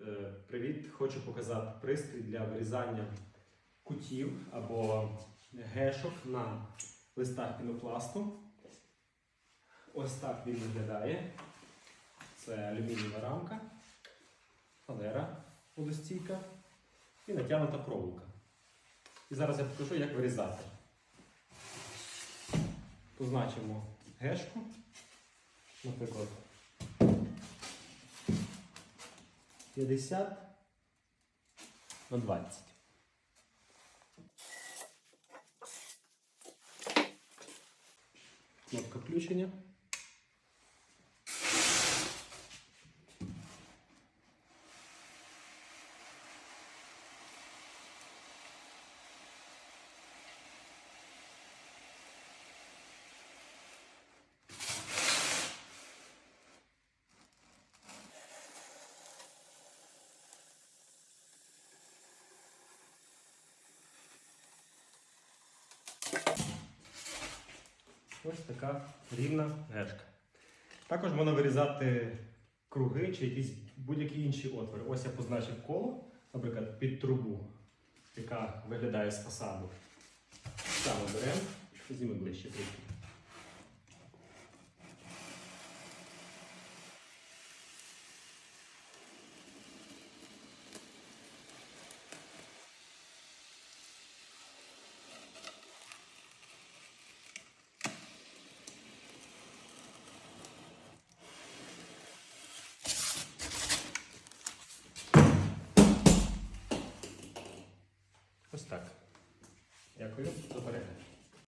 Е, Привіт! Хочу показати пристрій для вирізання кутів або гешок на листах пінопласту. Ось так він виглядає. Це алюмінієва рамка, фанера водостійка і натягнута проволока. І зараз я покажу, як вирізати. Позначимо гешку, наприклад, 50 на 20. Кнопка включення. Ось така рівна гешка. Також можна вирізати круги чи якісь будь-які інші отвори. Ось я позначив коло, наприклад, під трубу, яка виглядає з фасаду. Саме беремо, візьми ближче трішки. Ось так. Дякую перегляд.